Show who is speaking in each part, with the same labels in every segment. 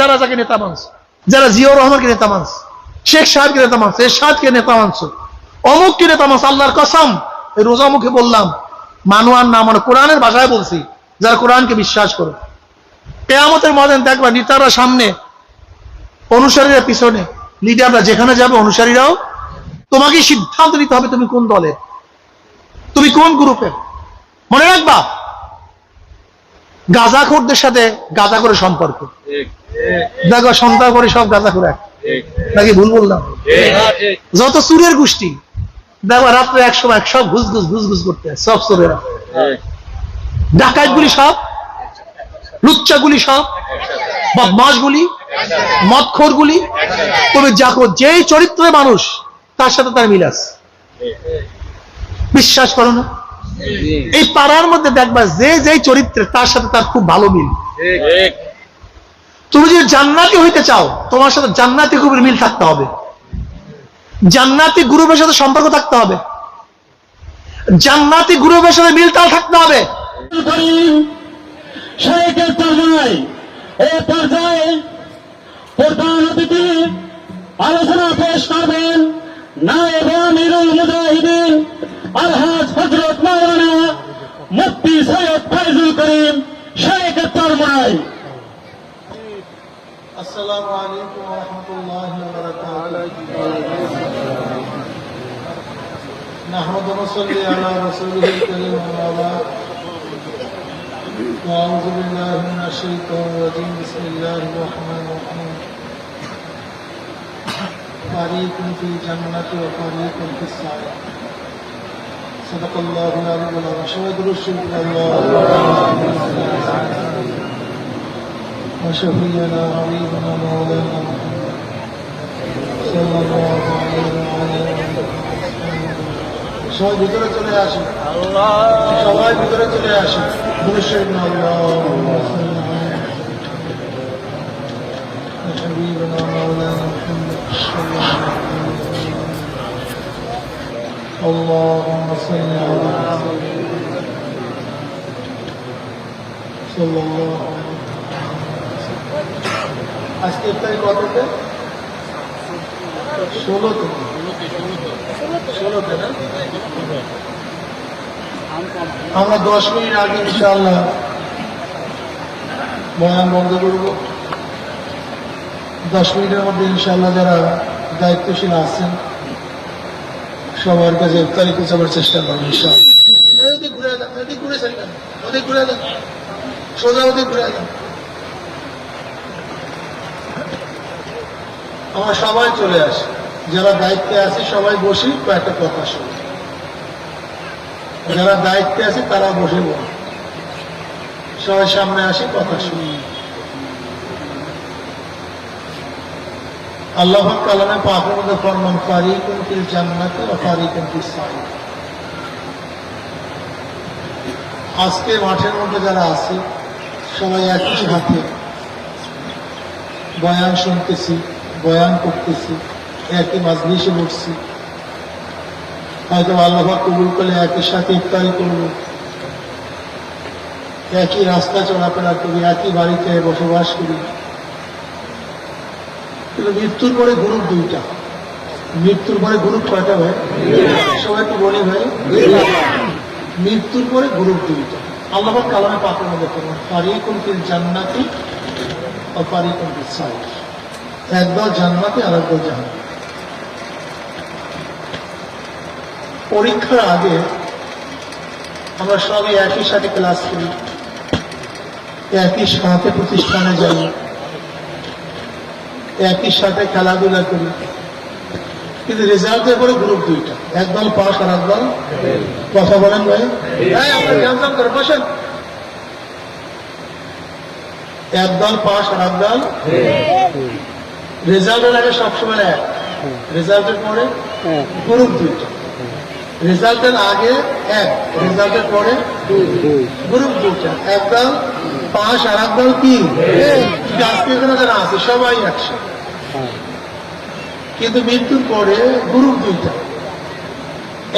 Speaker 1: যারা যাকে নেতা মানছ, যারা জিয়াউর রহমানকে নেতা মানছ, শেখ সাহেবকে নেতা মানছ, এরশাদকে নেতা মানছ, অমুককে নেতা মানছ, আল্লাহর কসম, এই রোজা মুখে বললাম মানো আর না মানো কোরআনের ভাষায় বলছি, যারা কোরআনকে বিশ্বাস করো। কেয়ামতের মধ্যে দেখবা, নেতারা সামনে, অনুসারীরা পিছনে লিডাররা যেখানে যাবে, অনুসারীরাও তোমাকে সিদ্ধান্ত নিতে হবে তুমি কোন দলে। তুমি কোন গ্রুপে? মনে রাখবা, গাঁজাখোরদের সাথে গাঁজা করে সম্পর্ক। দেখো, সন্তান করে সব করে নাকি ভুল বললাম? যত চুরের গোষ্ঠী, দেখো, রাত্রে এক সব ঘুষ ঘুষ ঘুষ ঘুষ করতে সব চোরেরা। ডাকাত গুলি সব লুচ্চা গুলি সব বদমাস গুলি মদখোর গুলি তবে যাকো যেই চরিত্রের মানুষ, তার সাথে তার মিল আছে। বিশ্বাস করো না? এই পাড়ার মধ্যে দেখবা, যে যেই চরিত্রের তার সাথে তার খুব ভালো মিল। তুমি যদি জান্নাতি হইতে চাও, তোমার সাথে জান্নাতি গ্রুপের মিল থাকতে হবে। জান্নাতি গ্রুপের সাথে সম্পর্ক থাকতে হবে। জান্নাতি গ্রুপের সাথে মিল তাল থাকতে হবে।
Speaker 2: আলোচনা পেশ করবেন সৈয়দ ফাইজুল করিম শেখের তর্জমায়
Speaker 1: السلام عليكم ورحمة الله وبركاته. نحمد ونصلي على رسوله الكريم بعد. وأعوذ بالله من الشيطان الرجيم. بسم الله الرحمن الرحيم. فريق في الجنة وفريق في السعير. صدق الله العظيم. شهد رسول الله. وشفينا حبيبنا مولانا محمد صلى الله عليه وعلى সবাই ভিতরে চলে আসে সবাই ভিতরে চলে আসে দুরুশ্বর حبيبنا مولانا محمد صلى الله عليه وسلم اللهم صل على صلى الله عليه আজকে ইফতারি কততে? ষোলোতে। ষোলোতে না? আমরা দশ মিনিট আগে ইনশাআল্লাহ বয়ান বন্ধ করব। দশ মিনিটের মধ্যে ইনশাআল্লাহ যারা দায়িত্বশীল আছেন, সবার কাছে ইফতারি পৌঁছাবার চেষ্টা করব ইনশাআল্লাহ। ওদিক ঘুরে ঘুরে সোজা ওদিক ঘুরে যান আমরা সবাই চলে আসি। যারা দায়িত্বে আছে, সবাই বসি কয়েকটা কথা শুনি। যারা দায়িত্বে আছে, তারা বসে বল সবাই সামনে আসি, কথা শুনি আল্লাহ কালামে পাকের মধ্যে ফরমান, ফারিকুন ফিল জান্নাতে ফিল সাইর। আজকে মাঠের মধ্যে যারা আছে, সবাই একই সাথে বয়ান শুনতেছি। বয়ান করতেছি, একই মাজলিসে বসছি। হয়তো আল্লাহ কবুল করলে একই সাথে ইফতারি করব। একই রাস্তা চলাফেরা করি, একই বাড়িতে বসবাস করি। কিন্তু মৃত্যুর পরে গ্রুপ দুইটা। মৃত্যুর পরে গ্রুপ কয়টা ভাই? সবাই তো বলি ভাই। মৃত্যুর পরে গ্রুপ দুইটা। আল্লাহ কালামে মধ্যে করবেন ফারিকুল ফিল জান্নাতি ও ফারিকুল ফিল সাইড একদল জান্নাতে আর একদল জাহান। পরীক্ষার আগে আমরা সবাই একই সাথে ক্লাস করি, একই সাথে প্রতিষ্ঠানে যাই, একই সাথে খেলাধুলা করি। কিন্তু রেজাল্টের পরে গ্রুপ দুইটা একদল পাশ আর একদল কথা বলেন ভাই। হ্যাঁ একদল পাস আর একদল রেজাল্টের আগে সবসময় এক রেজাল্টের পরে গ্রুপ দুইটা। রেজাল্টের আগে এক রেজাল্টের পরে গ্রুপ দুইটা। একদল পাঁচ আর একদল কিন্তু আজকে এখানে যারা আছে, সবাই কিন্তু মৃত্যুর পরে গ্রুপ দুইটা।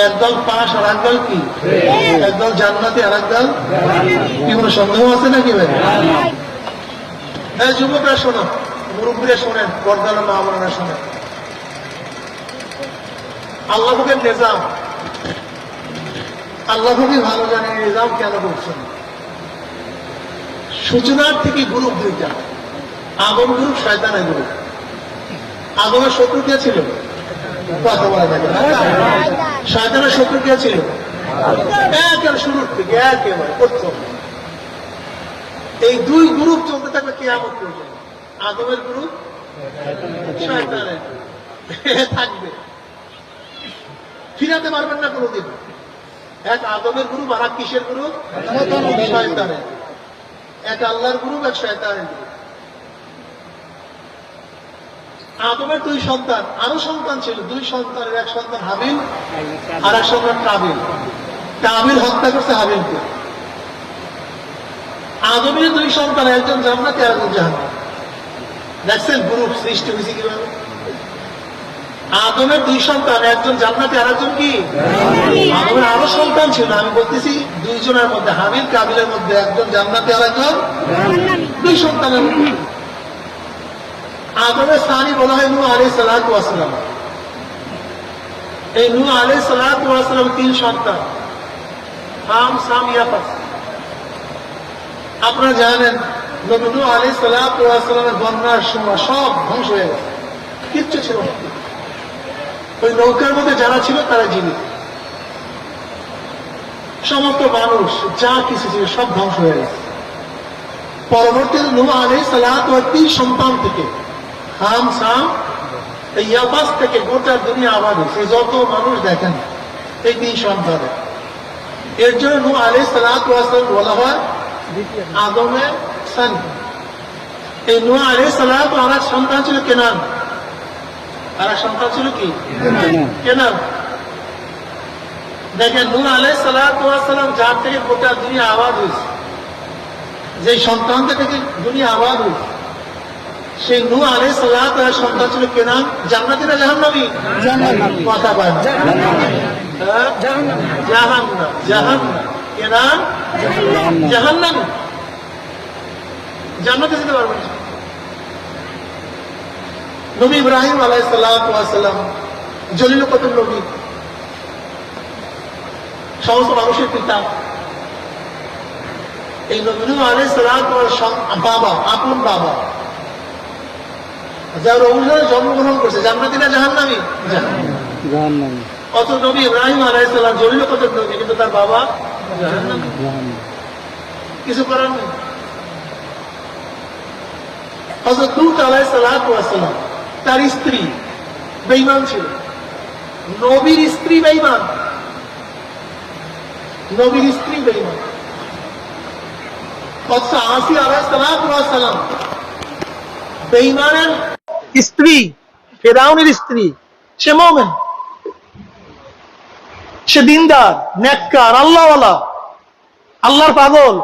Speaker 1: একদল পাশ আর একদল কি একদল জান্নাতি আর একদল কি কোনো সন্দেহ আছে নাকি ভাই? হ্যাঁ যুবকরা শোনো। মুরব্বীরা শোনেন পর্দার মা বোনেরা শোনেন। আল্লাহ নিজাম। আল্লাহ ভোগই ভালো জানে নিজাম কেন করছেন সূচনার থেকে গ্রুপ দুইটা। আগম গ্রুপ, শয়তানের গ্রুপ। আগমের শত্রু কে ছিল? শয়তানের শত্রু কে ছিল? শুরুর থেকে, একেবারে প্রথম। এই দুই গ্রুপ চলতে থাকবে কেয়ামত পর্যন্ত আদমের গুরু? শয়তানের থাকবে। ফিরাতে পারবেন না কোনোদিন এক আদমের গ্রুপ আর কিসের শয়তানের এক আল্লাহর গ্রুপ এক শয়তানের গ্রুপ আদমের দুই সন্তান আরও সন্তান ছিল। দুই সন্তানের এক সন্তান হাবিল আর এক সন্তান কাবিল। কাবিল হত্যা করছে হাবিলকে। আদমের দুই সন্তান একজন জান্নাতে আর একজন দেখছেন গ্রুপ সৃষ্টি হয়েছে কীভাবে? আদমের দুই সন্তান একজন জান্নাতে আর একজন কি? আদমের আরও সন্তান ছিল আমি বলতেছি দুইজনের মধ্যে হাবিল কাবিলের মধ্যে একজন জান্নাতে আর একজন দুই সন্তানের মধ্যে। আদমের স্থানই বলা হয় নু আলী সালাম। এই নু আলী সালাম তিন সন্তান। হাম সাম ইয়াপাস আপনারা জানেন নবী আলী বন্যার সময় সব ধ্বংস হয়ে গেছে। কিচ্ছু ছিল ওই নৌকার মধ্যে যারা ছিল তারা জীবিত। সমস্ত মানুষ, যা কিছু ছিল, সব ধ্বংস হয়ে গেছে। পরবর্তীতে নু আলী তিন সন্তান থেকে হাম সাম এই ইয়াবাস থেকে গোটা দুনিয়া আবাদ হয়েছে। যত মানুষ দেখেন, এই তিন সন্তানের। এর জন্য নু আলী সালাত বলা হয় আদমের এই নু আলী সালাত আর এক সন্তান ছিল কেনান আর এক সন্তান ছিল কি? কেনান দেখেন নূর আলাই সালাম যার থেকে গোটা দুনিয়া আবাদ হয়েছে। যে সন্তানটা থেকে দুনিয়া আবাদ হয়েছে। সেই নূর আলাই সালাত সন্তান ছিল কেনান জান্নাতি না জাহান্নাবি কথা না হ্যাঁ? জাহান্নাম। জাহান্নাম। কেনান জাহান্নাম। জান্নাতে যেতে পারবেন না। নবী ইব্রাহিম আলাই সালাম জলিল কদর নবী সমস্ত মানুষের পিতা। এই নবীন আলাই সালাম বাবা আপন বাবা। যার অনুসারে জন্মগ্রহণ করছে জান্নাতি না জাহান্নামি? জাহান্নামী। অত নবী ইব্রাহিম আলাই সালাম জলিল কদর নবী কিন্তু তার বাবা জাহান্নামী। কিছু করার নেই। হজরত তার স্ত্রী বেইমান ছিল। নবীর স্ত্রী বেইমান নবীর স্ত্রী বেইমান অথচ বেইমানের স্ত্রী, ফেরাউনের স্ত্রী, সে মোমেন। সে দিনদার, নেককার, আল্লাহওয়ালা, আল্লাহর পাগল।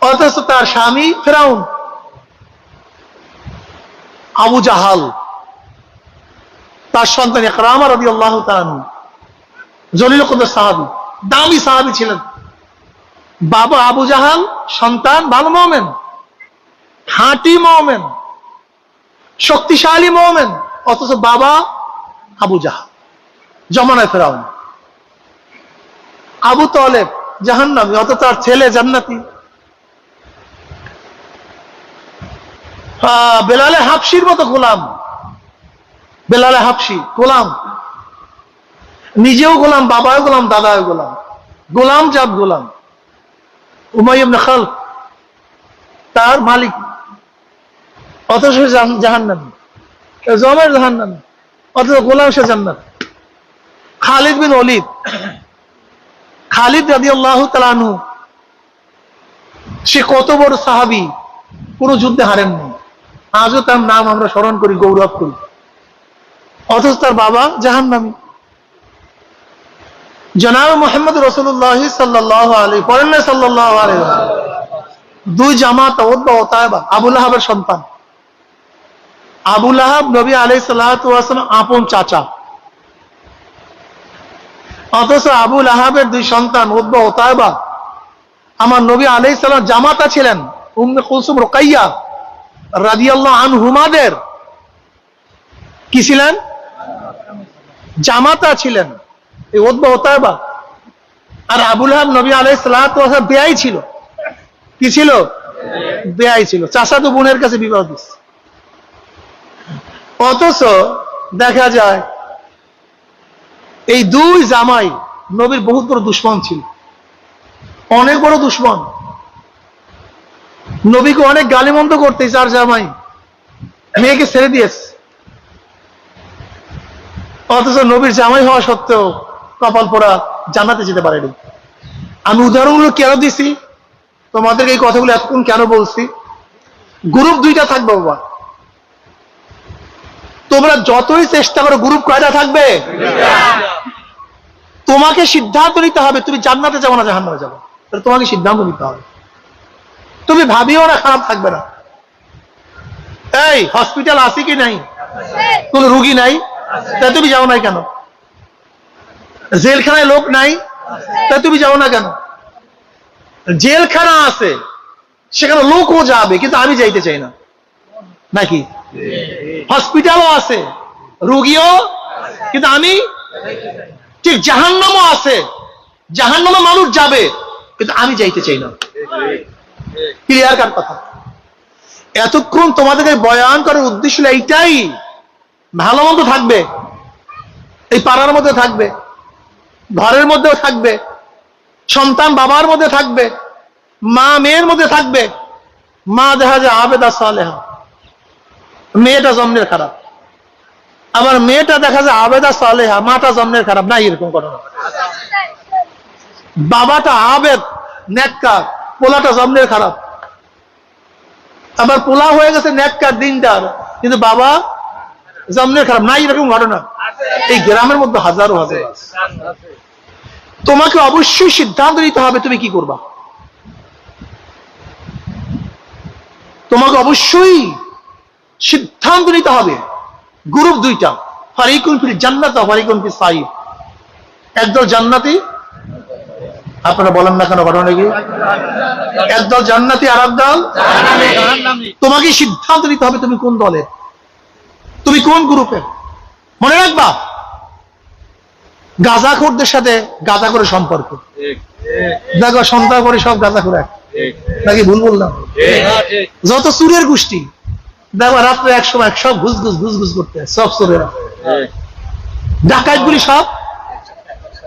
Speaker 1: অথচ তার স্বামী ফেরাউন। আবু জাহাল, তার সন্তান একরামা রবি আল্লাহ জলিল সাহাবি, দামি সাহাবি ছিলেন। বাবা আবু জাহাল, সন্তান, ভালো মোমেন হাঁটি মোমেন, শক্তিশালী মোমেন, অথচ বাবা আবু জাহাল, জমানায় ফেরাউন। আবু তলেব, জাহান্নামী অত তার ছেলে জান্নাতি। বেলালে হাফসির মতো গোলাম। বেলালে হাফসি গোলাম। নিজেও গোলাম, বাবাও গোলাম, দাদাও গোলাম। গোলাম জাত গোলাম। উমাইম খাল তার মালিক। অথচ জাহান- জাহান্নামী। জমের জাহান্নামী। অথচ গোলাম সে জান্নাত। খালিদ বিন অলিদ খালিদ রাদি আল্লাহ তালানু সে কত বড় সাহাবি, কোন যুদ্ধে হারেননি। আজও তার নাম আমরা স্মরণ করি, গৌরব করি। অথচ তার বাবা জাহান নামি জনাব মোহাম্মদ রসুল্লাহ সাল্লাহ আলী পড়েন না সাল্লাহ আলী দুই জামাত ওদ্বা ওতায়বা আবুল আহাবের সন্তান। আবুল আহাব নবী আলাই সাল্লাহাম আপন চাচা। অথচ আবুল আহাবের দুই সন্তান উদ্বা ওতায়বা আমার নবী আলাই সাল্লাম জামাতা ছিলেন, উম্মে কুলসুম রোকাইয়া। রাদিয়াল্লাহ আনহুমাদের। কি ছিলেন? জামাতা ছিলেন। এই ওদবা ওতায়বা আর আবুল হাব নবী আলাই ছিল। কি ছিল? ছিল। বোনের কাছে বিবাহ দিচ্ছে অথচ দেখা যায়, এই দুই জামাই নবীর বহুত বড় দুশ্মন ছিল। অনেক বড় দুশ্মন। নবীকে অনেক গালিমন্দ করতে চার জামাই। মেয়েকে ছেড়ে দিয়েছে। অথচ নবীর জামাই হওয়া সত্ত্বেও কপাল পড়া জানাতে যেতে পারেনি। আমি উদাহরণগুলো কেন দিছি? তোমাদেরকে এই কথাগুলো এতক্ষণ কেন বলছি? গ্রুপ দুইটা থাকবে বাবা। তোমরা যতই চেষ্টা করো, গ্রুপ কয়টা থাকবে? তোমাকে সিদ্ধান্ত নিতে হবে, তুমি জান্নাতে যাব না জাহান্নামে যাব তোমাকে সিদ্ধান্ত নিতে হবে। তুমি ভাবিও না, খারাপ থাকবে না। এই হসপিটাল আছে কি নাই? কোন রুগী নাই? তা তুমি যাও নাই কেন? জেলখানায় লোক নাই? তা তুমি যাও না কেন? জেলখানা আছে, সেখানে লোকও যাবে, কিন্তু আমি যাইতে চাই না। নাকি? হসপিটালও আছে, রুগীও, কিন্তু আমি ঠিক জাহান্নামও আছে। জাহান্নামে মানুষ যাবে, কিন্তু আমি যাইতে চাই না। ক্লিয়ার কার কথা? এতক্ষণ তোমাদেরকে বয়ান করার উদ্দেশ্য এইটাই। ভালো মন্দ থাকবে। এই পাড়ার মধ্যে থাকবে। ঘরের মধ্যেও থাকবে। সন্তান বাবার মধ্যে থাকবে। মা মেয়ের মধ্যে থাকবে। মা দেখা যায় আবেদা সালেহা। মেয়েটা জন্মের খারাপ। আবার মেয়েটা দেখা যায় আবেদা সালেহা। মাটা জন্মের খারাপ। না এরকম ঘটনা। বাবাটা আবেদ, নেককার। পোলাটা জন্মের খারাপ। আবার পোলা হয়ে গেছে নেককার দিনটার। কিন্তু বাবা জন্মের খারাপ। না এরকম ঘটনা। এই গ্রামের মধ্যে হাজারো হাজার তোমাকে অবশ্যই সিদ্ধান্ত নিতে হবে তুমি কি করবা। তোমাকে অবশ্যই সিদ্ধান্ত নিতে হবে। গ্রুপ দুইটা। ফারিকুন ফির জান্নাত ফারিকুন ফির সাইদ একদল জান্নাতি আপনারা বলেন না কেন ঘটনা কি? একদল জান্নাতি আর একদল তোমাকে সিদ্ধান্ত নিতে হবে তুমি কোন দলে? তুমি কোন গ্রুপে? মনে রাখবা, গাঁজাখোরদের সাথে গাঁজা করে সম্পর্ক। দেখো, সন্তান করে সব গাঁজা করে নাকি ভুল বললাম? যত চুরের গোষ্ঠী, দেখো, রাত্রে এক সময় সব ঘুষ ঘুষ ঘুষ ঘুষ করতে সব চোরেরা। ডাকাত গুলি সব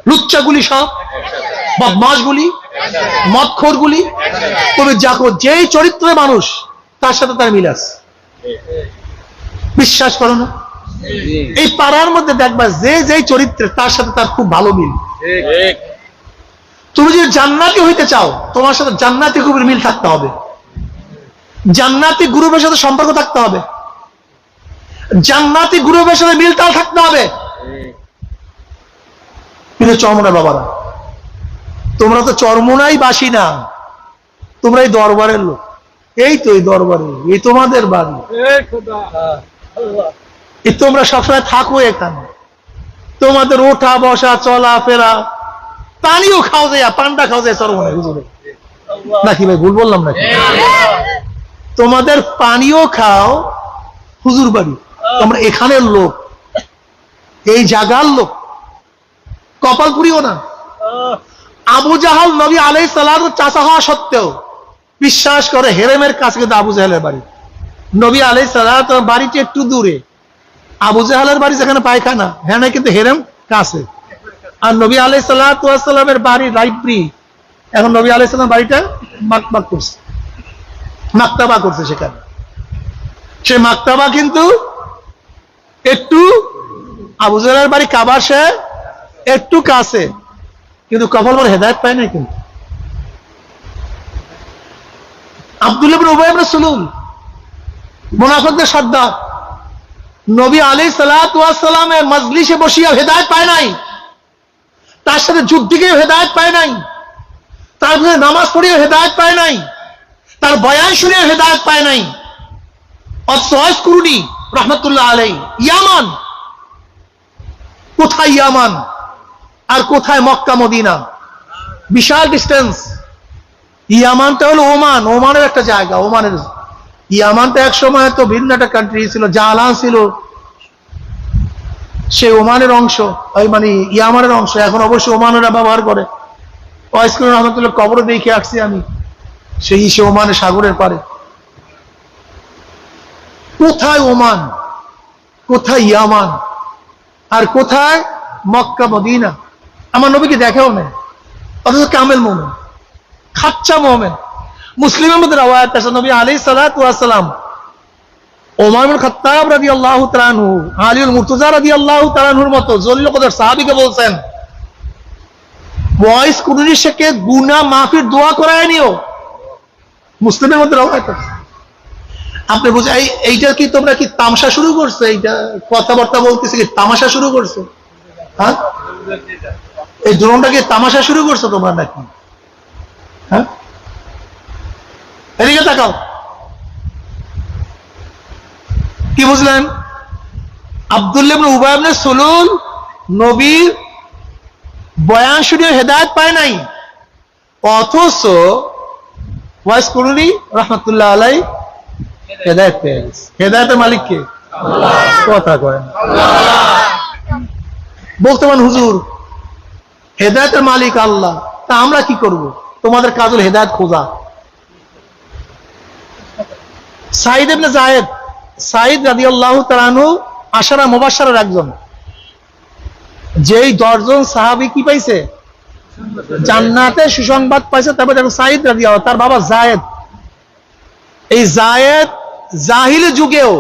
Speaker 1: লুচ্চা গুলি সব বদমাস গুলি মদখোর গুলি তবে যাকো যেই চরিত্রের মানুষ, তার সাথে তার মিল আছে। বিশ্বাস করো না? এই পাড়ার মধ্যে দেখবা যে যেই চরিত্রের তার সাথে তার খুব ভালো মিল। তুমি যদি জান্নাতি হইতে চাও, তোমার সাথে জান্নাতি গ্রুপের মিল থাকতে হবে। জান্নাতি গ্রুপের সাথে সম্পর্ক থাকতে হবে। জান্নাতি গ্রুপের সাথে মিলতাল থাকতে হবে। কিন্তু চরমনা বাবারা। তোমরা তো চরমনাই বাসি না। তোমরা এই দরবারের লোক। এই তো এই দরবারে এই তোমাদের বাড়ি। এই তোমরা সবসময় থাকো এখানে। তোমাদের ওঠা বসা চলা ফেরা পানিও খাওয়া যায় পান্ডা খাও যায় চরমনায় হুজুরে। নাকি ভাই ভুল বললাম নাকি? তোমাদের পানিও খাও হুজুর বাড়ি। তোমরা এখানের লোক। এই জায়গার লোক। কপাল পুরিও না। আবু জাহাল নবী আলাই সালাম চাষা হওয়া সত্ত্বেও বিশ্বাস করে হেরেমের কাছে কিন্তু আবু জাহালের বাড়ি। নবী আলাই সালাম বাড়িটি একটু দূরে। আবু জাহালের বাড়ি যেখানে পায়খানা হ্যাঁ না কিন্তু হেরেম কাছে। আর নবী আলাই সাল্লামের বাড়ি লাইব্রেরি এখন নবী আলাই সাল্লাম বাড়িটা মাকমাক করছে। মাকতাবা করছে সেখানে। সে মাকতাবা কিন্তু একটু আবু জাহালের বাড়ি কাবার সে একটু কাছে, কিন্তু কপাল বলে হেদায়ত পায় না কিন্তু। আব্দুল্লাহ বিন উবাই ইবনে সুলুল মুনাফিকদের সর্দার, নবী আলী সালামের মজলিসে বসিয়া হেদায়ত পায় নাই। তার সাথে যুদ্ধ গিয়ে হেদায়ত পায় নাই। তার নামাজ পড়িয়ে হেদায়ত পায় নাই। তার বয়ান শুনে হেদায়ত পায় নাই। অসহজ রহমতুল্লাহ আলাই ইয়ামান। কোথায় ইয়ামান? আর কোথায় মক্কা, মদিনা? বিশাল ডিস্টেন্স ইয়ামানটা হলো ওমান। ওমানের একটা জায়গা, ওমানের। ইয়ামানটা এক সময় তো ভিন্ন একটা কান্ট্রি ছিল, জালান ছিল। সে ওমানের অংশ, ওই মানে ইয়ামানের অংশ। এখন অবশ্যই ওমানেরা ব্যবহার করে। রহমতুল্লাহ কবর দেখে আসছি আমি। সেই সে ওমানের সাগরের পারে কোথায় ওমান? কোথায় ইয়ামান? আর কোথায় মক্কা, মদিনা? আমার নবীকে দেখাও নেই অথচ কামেল মোমেন, খাচ্চা মোমেন। মুসলিমের মধ্যে রাওয়ায়াত আছে নবী আলী সালাম। ওমর বিন খাত্তাব রাদিয়াল্লাহু তাআলা আনহু আলীউল মুর্তজা রাদিয়াল্লাহু তাআলা আনহুর মতো কদর সাহাবীকে বলছেন, বয়স শেখে গুনাহ মাফির দোয়া করায় নিও। মুসলিমের মধ্যে রাওয়ায়াত আছে। আপনি বুঝে এই এইটা কি তোমরা কি তামসা শুরু করছ? এইটা কথাবার্তা বলতেছে কি তামাশা শুরু করছ? হ্যাঁ? এই ড্রোনটা কি তামাশা শুরু করছ তোমরা নাকি? হ্যাঁ? এদিকে তাকাও। কি বুঝলেন? আবদুল্লাহ উবায়বনে সুলুল নবীর বয়ান শুনে হেদায়ত পায় নাই। অথচ ওয়াইস করুনি রহমতুল্লাহ আলাই হেদায়ত পেয়ে গেছে। হেদায়তের মালিক কে? কথা কয় না। বলতে পারেন হুজুর হেদায়তের মালিক আল্লাহ। তা আমরা কি করব? তোমাদের কাজ হলো হেদায়ত খোঁজা। সাইদ সাইদ আশারা একজন। যেই দশজন সাহাবী কি পাইছে? জান্নাতে সুসংবাদ পাইছে, তারপর দেখো সাইদ তার বাবা জায়েদ। এই জায়েদ জাহিল যুগেও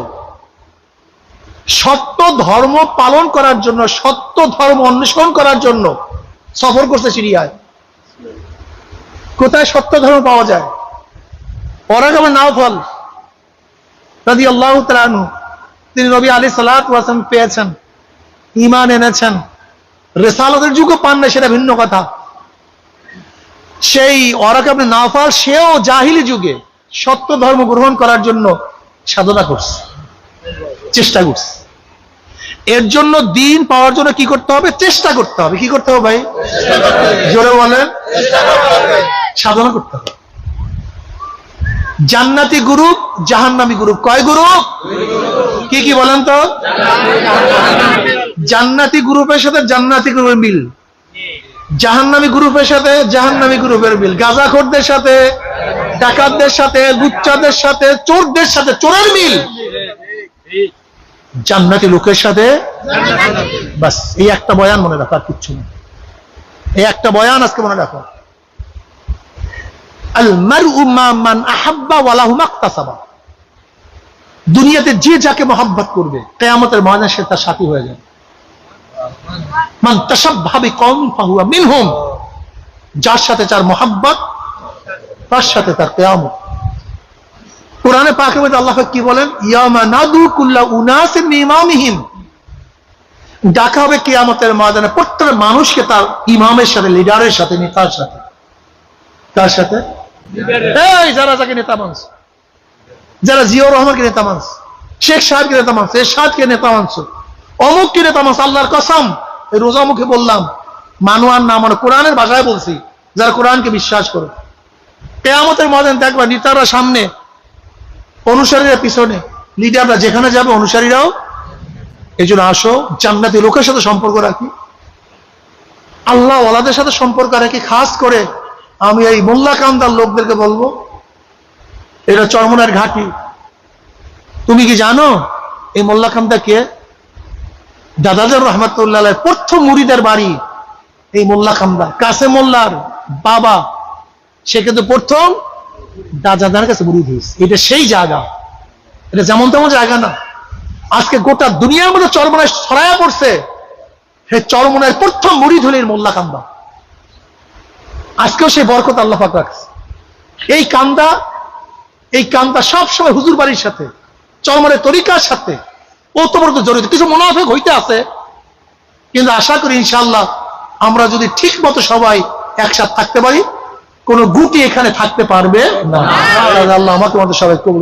Speaker 1: সত্য ধর্ম পালন করার জন্য, সত্য ধর্ম অন্বেষণ করার জন্য সফর করছে সিরিয়ায়। কোথায় সত্য ধর্ম পাওয়া যায়? ওরা কেমন নাও ফল রাদি আল্লাহ তালু তিনি নবী আলী সালাম পেয়েছেন ইমান এনেছেন। রেসালতের যুগও পান না সেটা ভিন্ন কথা। সেই অরাকাবনে নাফাল সেও জাহিলি যুগে সত্য ধর্ম গ্রহণ করার জন্য সাধনা করছে, চেষ্টা করছে। এর জন্য দিন পাওয়ার জন্য কি করতে হবে? চেষ্টা করতে হবে। কি করতে হবে ভাই? জোরে বলেন। সাধনা করতে হবে। জান্নাতি গ্রুপ, জাহান্নামি গ্রুপ। কয় গ্রুপ? কি কি বলেন তো? জান্নাতি গ্রুপের সাথে জান্নাতি গ্রুপের মিল। জাহান্নামি গ্রুপের সাথে জাহান্নামি গ্রুপের মিল। গাজাখোরদের সাথে, ডাকাতদের সাথে, লুচ্চাদের সাথে, চোরদের সাথে, চোরের মিল। জান্নাতি লোকের সাথে? বাস এই একটা বয়ান মনে রাখো আর কিচ্ছু না। এই একটা বয়ান আজকে মনে রাখো। আল মান আহাব্বা ওয়ালাহু দুনিয়াতে যে যাকে মহাব্বত করবে কিয়ামতের ময়দানে সে তার সাথী হয়ে যাবে। মান তাসাব্বাহা বিকওম ফাহুয়া মিনহুম। যার সাথে তার মহাব্বত তার সাথে তার কিয়ামত। কোরআনে পাকের মধ্যে আল্লাহ কি বলেন? ইয়ামা নাদু কুল্লা উনাসিন ইমামিহিম ডাকা হবে কিয়ামতের ময়দানে প্রত্যেক মানুষকে তার ইমামের সাথে, লিডারের সাথে, নেতার সাথে। কার সাথে? যারা যাকে নেতা মানস যারা জিয়াউর রহমানকে নেতা মানস শেখ সাহেবকে নেতা মানস এরশাদকে নেতা মানস অমুককে নেতা মানস আল্লাহর কসম রোজা মুখে বললাম, মানুয়ার না মানে কোরআনের ভাষায় বলছি, যারা কোরআনকে বিশ্বাস করে। কেয়ামতের ময়দান দেখবা নেতারা সামনে অনুসারীরা পিছনে। লিডাররা যেখানে যাবে, অনুসারীরাও এই জন্য আসো, জান্নাতি লোকের সাথে সম্পর্ক রাখি। আল্লাহ ওলাদের সাথে সম্পর্ক রাখি, খাস করে আমি এই মোল্লা কান্দার লোকদেরকে বলব এটা চরমনার ঘাটি। তুমি কি জানো এই মোল্লা কান্দা কে? দাদাজার রহমতুল্লাহ প্রথম মুড়িদের বাড়ি এই মোল্লা কান্দা কাসে মোল্লার বাবা। সে কিন্তু প্রথম দাদাদার কাছে এটা সেই জায়গা। এটা যেমন তেমন জায়গা না। আজকে গোটা দুনিয়ার মধ্যে চরমনায় পড়ছে। চরমনায় প্রথম মোল্লা কান্দা। আজকেও সেই বরকত আল্লাহ পাক রাখছে। এই কান্দা এই কান্দা সব সময় হুজুর বাড়ির সাথে চরমনের তরিকার সাথে ওতপ্রোত জড়িত। কিছু মনোভাব হইতে আছে। কিন্তু আশা করি ইনশাল্লাহ আমরা যদি ঠিক মতো সবাই একসাথে থাকতে পারি কোন গুটি এখানে থাকতে পারবে? না। আল্লাহ আমাকে আমাদের সবাই কবুল